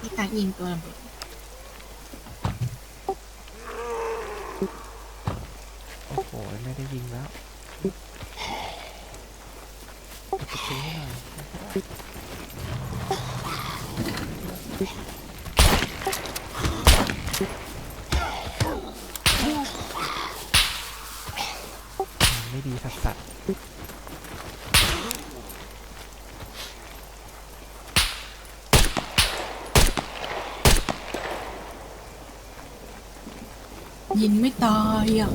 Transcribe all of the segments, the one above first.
พี่ตักยิงตัวระเบิดโอ้โห ไม่ได้ยิงแล้วปิดประตูให้หน่อยมันไม่ดีสัสสัส ยิงไม่ตายอะ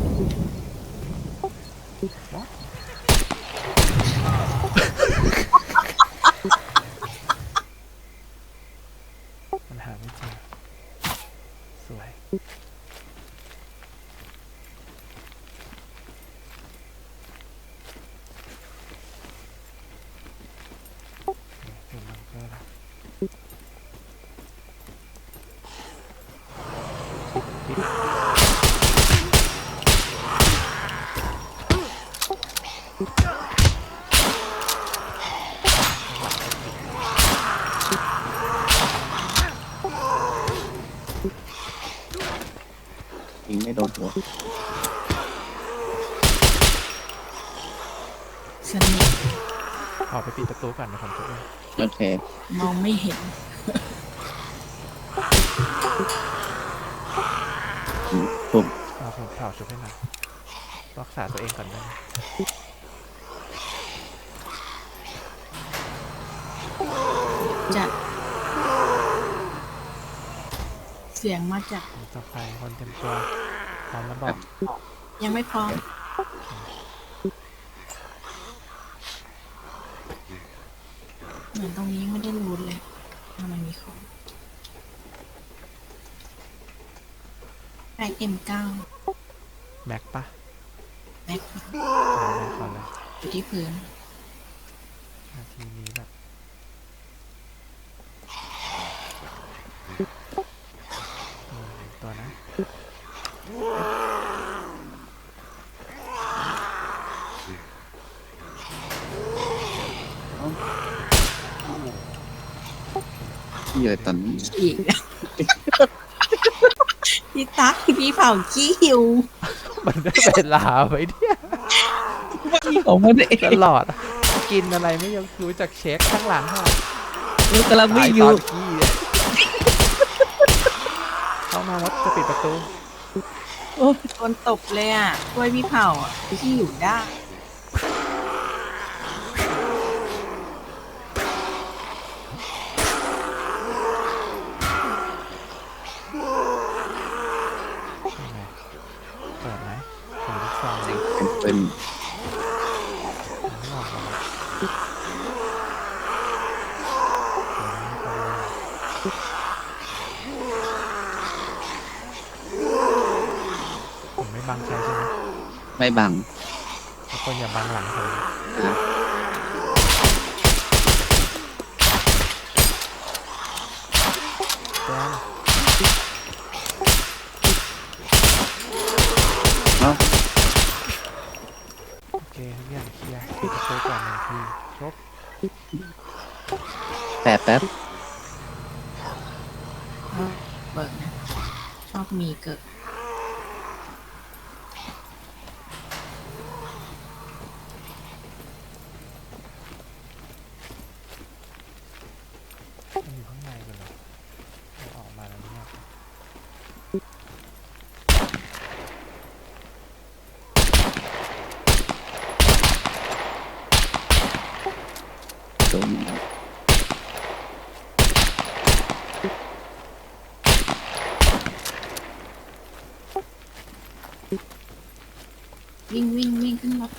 มันหาไม่เจอสวย เห็นมันก็ละ ยิงไม่โดนหัวสนิทขอไปปิดประตูก่อนนะผมจะเองโอเคมองไม่เห็นปุ๊บเอาผมเผาชุบให้หน่อยรักษาตัวเองก่อนได้ไหม จะเสียงมาจากผมจะไฟคนเต็มตัวพร้อมแล้วบอกยังไม่พร้อม เหมือนตรงนี้ยังไม่ได้รูนเลยว่ามันมีของแม็กเอ็มเก้าแม็กปะแม็กเอาแม็กก่อนเลยอยู่ที่พื้นนาทีนี้แบบอืมตัวนะ ที่เลยตอนนี้อีกพี่ตั๊กพี่เผาขี้หิวมันได้เวลาไว้เนี่ยของมันเองตลอด กินอะไรไม่ยังรู้จักเช็คข้างหลังค่ะเรากำลังวิ่งอตยู่อนกี้เนี่ยเข้ามามดจะปิดประตูโดนตบเลยอะช่วยพี่เผาอะขี้อยู่ได้ ยังไงเปิดไหมถือลูกซองเลย เป็นปืนไม่ออกหรอกผมไม่บังใครใช่ไหมไม่บังทุกคนอย่าบังหลังผมนะแจนเอ้าโอเคทุกอย่าง เคลียร์ปิดประตูก่อนหนึ่งทีชกแป๊บแป๊บเบิกนะ ชอบมีเกิด มันอยู่ข้างในกันเหรอเอาออกมาแล้วเนี่ย โดนวิ่งวิ่งวิ่งขึ้นรถ